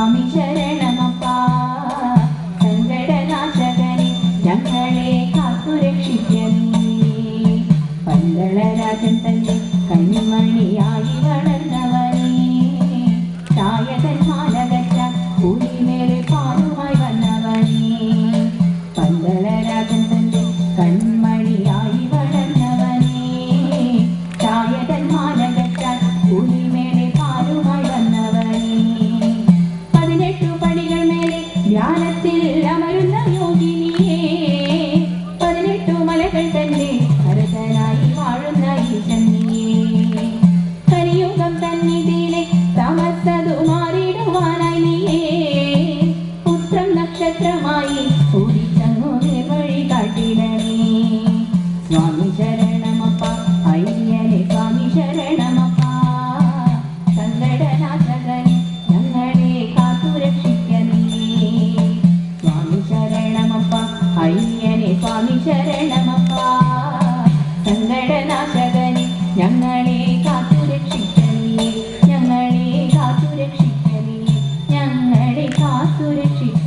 സ്വാമി ശരണമപ്പ. ഞങ്ങളെ കാത്തുരക്ഷിക്കണേ പന്തളരാജൻ തന്നെ കൺമണിയായി ധ്യാനത്തിൽ അമരുന്ന കാത്തുരക്ഷിക്കണേ ഞങ്ങളെ കാത്തുരക്ഷിക്കണേ ഞങ്ങളെ കാത്തുരക്ഷിക്കണേ